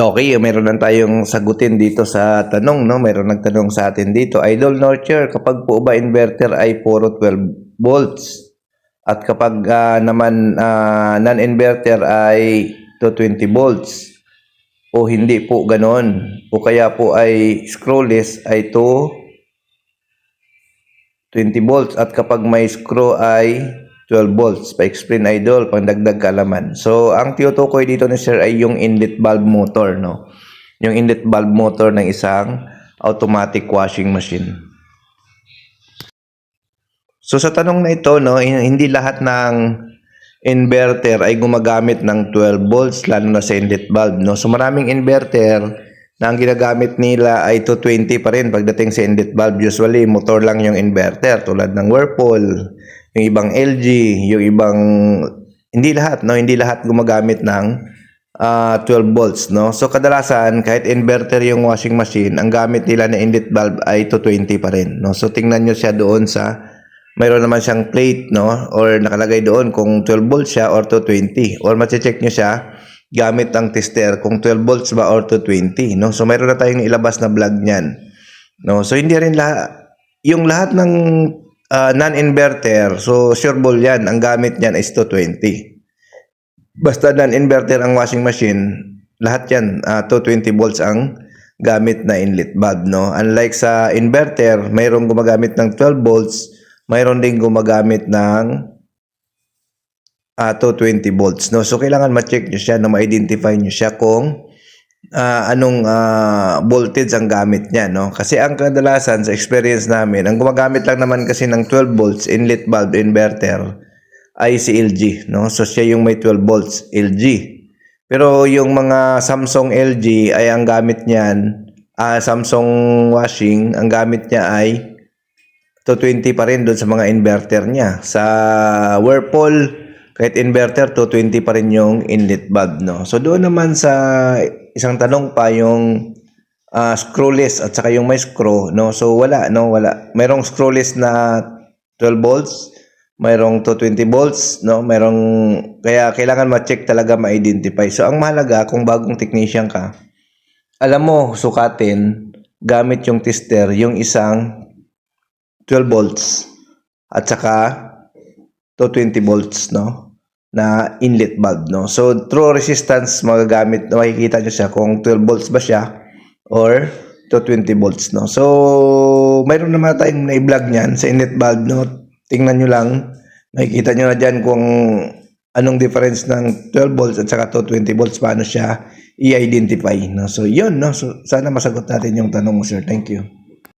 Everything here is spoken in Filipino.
Okay, meron lang tayong sagutin dito sa tanong, no? Meron nagtanong sa atin dito. Idol Nurture, kapag po ba inverter ay puro 12 volts? At kapag ah, naman ah, non-inverter ay 220 volts? O hindi po ganon? O kaya po ay screwless ay to 20 volts at kapag may screw ay 12 volts. Pa-explain idol, pangdagdag kaalaman. So, ang tinutukoy dito ni sir ay yung inlet valve motor, no? Yung inlet valve motor ng isang automatic washing machine. So, sa tanong na ito, no, hin- hindi lahat ng inverter ay gumagamit ng 12 volts, lalo na sa inlet valve, no? So, maraming inverter na ang ginagamit nila ay 220 pa rin pagdating sa inlet valve. Usually, motor lang yung inverter tulad ng Whirlpool, yung ibang LG, yung ibang hindi lahat, no? Hindi lahat gumagamit ng ah, 12 volts, no? So kadalasan kahit inverter yung washing machine, ang gamit nila na inlet valve ay 220 pa rin, no? So tingnan nyo siya doon sa mayroon naman siyang plate, no? Or nakalagay doon kung 12 volts siya or 220. Or mache-check nyo siya gamit ang tester kung 12 volts ba or 220, no? So mayroon na tayong ilabas na vlog niyan. No? So hindi rin lahat yung lahat ng ah, non-inverter, so sure ball 'yan, ang gamit niyan is 220. Basta non-inverter ang washing machine, lahat 'yan ah, 220 volts ang gamit na inlet valve, no? Unlike sa inverter, mayroong gumagamit ng 12 volts, mayroon ding gumagamit ng ah 220 volts, no? So kailangan ma-check niyo siya na ma-identify niyo siya kung ah, anong ah, voltage ang gamit niya, no? Kasi ang kadalasan sa experience namin, ang gumagamit lang naman kasi ng 12 volts inlet valve inverter ay si LG, no? So siya yung may 12 volts, LG. Pero yung mga Samsung LG ay ang gamit niyan, ah, Samsung washing, ang gamit niya ay 220 pa rin doon sa mga inverter niya. Sa Whirlpool, kahit inverter, 220 pa rin yung inlet valve, no? So, doon naman sa isang tanong pa yung ah, screwless at saka yung may screw, no? So, wala, no? Wala. Mayroong screwless na 12 volts, mayroong 220 volts, no? Mayroong, kaya kailangan ma-check talaga ma-identify. So, ang mahalaga, kung bagong technician ka, alam mo, sukatin, gamit yung tester, yung isang 12 volts at saka 220 volts no na inlet valve no? So true resistance magagamit makikita nyo siya kung 12 volts ba siya or 220 volts no? So mayroon naman tayong na-vlog niyan sa inlet valve no? Tingnan nyo lang. Makikita nyo na dyan kung anong difference ng 12 volts at saka 220 volts paano siya i-identify no? So yun no? So sana masagot natin yung tanong mo sir. Thank you